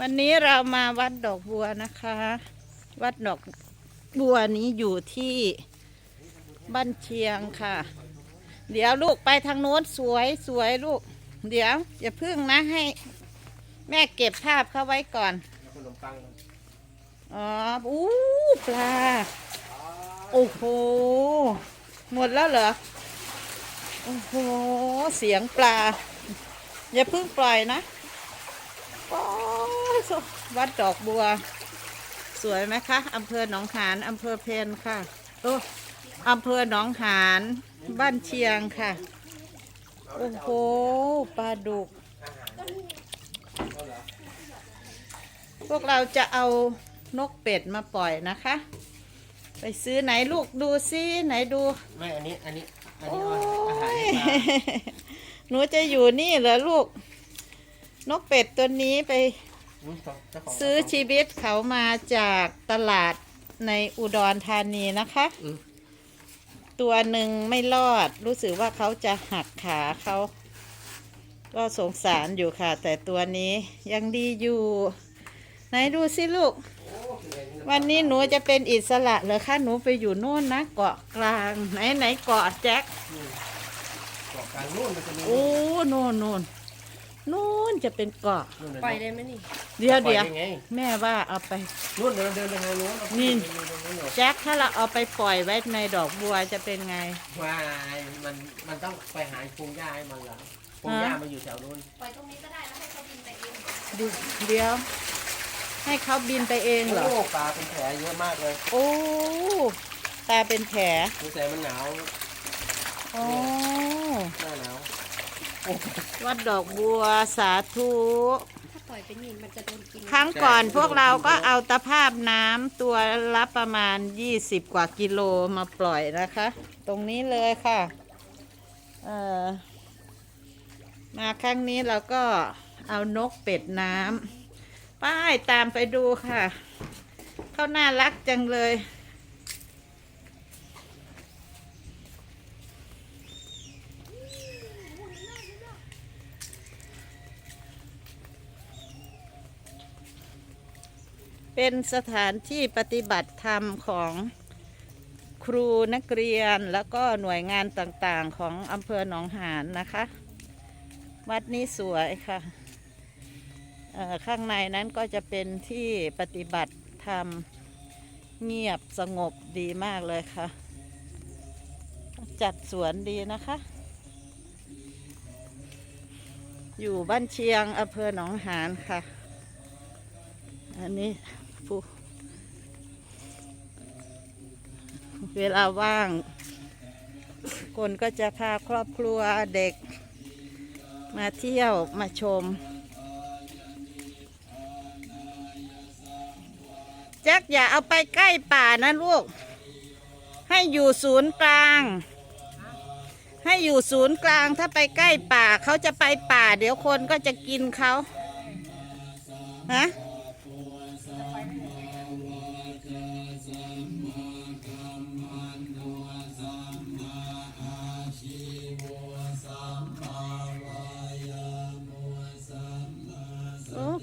วันนี้เรามาวัดดอกบัวนะคะ วัดดอกบัวนี้อยู่ที่บ้านเชียงค่ะ เดี๋ยวลูกไปทางโน้นสวยสวยลูก เดี๋ยวอย่าพึ่งนะให้ แม่เก็บภาพเข้าไว้ก่อนอ๋ออู้ปลา โอ้โห หมดแล้วเหรอ โอ้โห เสียงปลา อย่าเพิ่งปล่อยนะ วัดดอกบัว สวยไหมคะอำเภอหนองหานอำเภอเพนค่ะโอ้อำเภอหนองหานบ้านเชียงค่ะ โอ้โหปลาดุก พวกเราจะเอานกเป็ดมาปล่อยนะคะ ไปซื้อไหนลูกดูซิไหนดู ไม่อันนี้อันนี้อันโอ้นี้เอาอาหารยให้ปลาหนูจะอยู่นี่เหรอลูก นกเป็ดตัวนี้ไปอืมเจ้าของซื้อชีวิตเขามาจากตลาดในอุดรธานีนะคะอืมตัวหนึ่งไม่รอดรู้สึกว่าเขาจะหักขาเขา ก็สงสารอยู่ค่ะ แต่ตัวนี้ยังดีอยู่ ไหนดูสิลูก วันนี้หนูจะเป็นอิสระเหรอคะหนูไปอยู่โน่นนะเกาะกลาง ไหนไหนเกาะแจ็คเกาะกลางนู่นมันจะมีโอ้โน่นโน่นโน่นจะเป็นเกาะ นู่นน่ะปล่อยได้ไหมนี่เดี๋ยวปล่อเดี๋ยวไไงแม่ว่าเอาไป นู่นเดินเดินไปทางนู้นเอานี่ ไปตรงนู้นเหรอแจ็คถ้าเราเอาไปปล่อยไว้ในดอกบัวจะเป็นไง ว่ามันมันต้องไปหาพงหญ้าให้มันแล้วพงหญ้ามันอยู่แถวนู้นปล่อยตรงนี้ก็ได้แล้วให้เขาบินไปเองเดี๋ยวเดี๋ยว ให้เขาบินไปเองเหรอ โอ้ปลาเป็นแผลเยอะมากเลยโอ้ตาเป็นแผลสงสัยมันหนาว โอ้หน้าหนาว วัดดอกบัวสาธุ ถ้าปล่อยไปนี่มันจะโดนกินครั้งก่อนพวกเราก็เอาตะภาพน้ำตัวละประมาณ 20 กว่ากิโลมาปล่อยนะคะ ตรงนี้เลยค่ะ เอ่อ มาครั้งนี้เราก็เอานกเป็ดน้ำป้ายตามไปดูค่ะ เขาน่ารักจังเลย เป็นสถานที่ปฏิบัติธรรมของครูนักเรียนแล้วก็หน่วยงานต่างๆของอำเภอหนองหานนะคะ วัดนี้สวยค่ะ ข้างในนั้นก็จะเป็นที่ปฏิบัติธรรมเงียบสงบดีมากเลยค่ะ จัดสวนดีนะคะ อยู่บ้านเชียงอำเภอหนองหานค่ะ อันนี้ ผู้เวลาว่าง คนก็จะพาครอบครัวเด็ก มาเที่ยวมาชม แจ็คอย่าเอาไปใกล้ป่านะลูก ให้อยู่ศูนย์กลาง ให้อยู่ศูนย์กลางถ้าไปใกล้ป่าเขาจะไปป่า เดี๋ยวคนก็จะกินเขาฮะ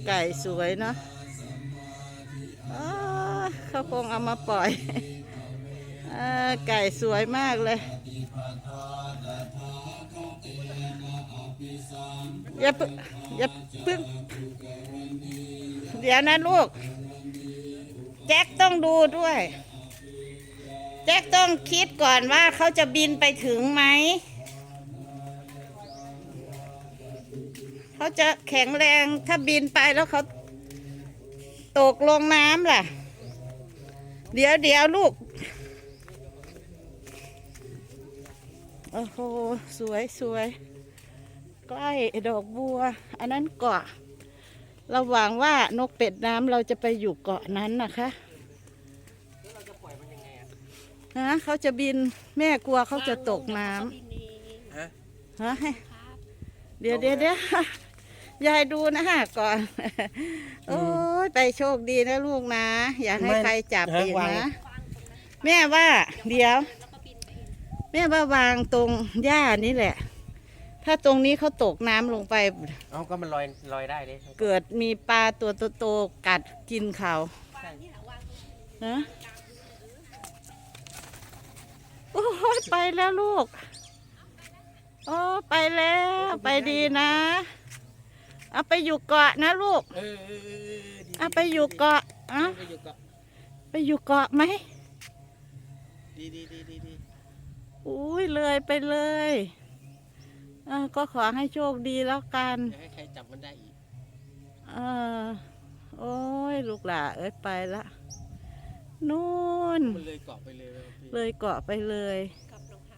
ไก่สวยเนาะอ้าเขาคงเอามาปล่อยอไก่สวยมากเลยอย่าเพิ่งอย่าเพิ่งเดี๋ยวนะลูก แจ็คต้องดูด้วย แจ็คต้องคิดก่อนว่าเขาจะบินไปถึงไหม เขาจะแข็งแรงถ้าบินไปแล้วเขาตกลงน้ำล่ะ เดี๋ยวเดี๋ยวลูก โอ้โห สวยสวยใกล้ดอกบัว อันนั้นเกาะเราหวังว่านกเป็ดน้ำเราจะไปอยู่เกาะนั้นนะคะฮะเขาจะบินแม่กลัวเขาจะตกน้ำเขาบินเองฮะฮะให้ครับเดี๋ยวเดี๋ยวเดี๋ยว ยายดูนะฮะก่อน โอ้ยไปโชคดีนะลูกนะ อย่าให้ไม่ใครจับฮะอีกวางนะ แม่ว่า เดี๋ยวแล้วก็บินไปเองแม่ว่าวางตรงหญ้านี่แหละ ถ้าตรงนี้เขาตกน้ำลงไป เอาก็มันลอยลอยได้เลยเกิดมีปลาตัวโตๆกัดกินเขาใช่นะโอ้ยไปแล้วลูก โอ้ไปแล้ว ไปดีนะ เอาไปอยู่เกาะนะลูก เออเออเออเออดีเอาไปอยู่เกาะอะไปอยู่เกาะไปอยู่เกาะไหมดีดีดีดีดีอุ้ยเลยไปเลยเออก็ขอให้โชคดีแล้วกัน อย่าให้ใครจับมันได้อีกเออโอ้ยลูกหล่าเอ้ยไปละนู่น มันเลยเกาะไปเลยเว้ยพี่เลยเกาะไปเลยกับรองเท้า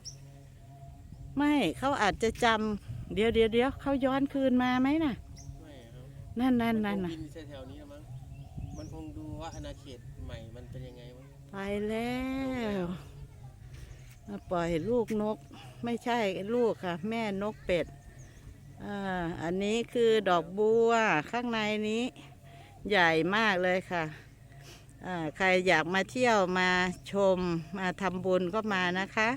ไม่เขาอาจจะจำเดี๋ยวเดี๋ยวเดี๋ยวเขาย้อนคืนมาไหมน่ะ ไม่ครับนั่นนั่นมันั่นคงน่ะบินแถวๆนี้แล้วมั้ง มันคงดูว่าอาณาเขตใหม่มันเป็นยังไงวะไปแล้วมาปล่อยลูกนก ไม่ใช่ลูกค่ะ แม่นกเป็ดอ่าอันนี้คือดอกบัวข้างในนี้ ใหญ่มากเลยค่ะอ่าใครอยากมาเที่ยวมาชมมาทำบุญก็มานะคะ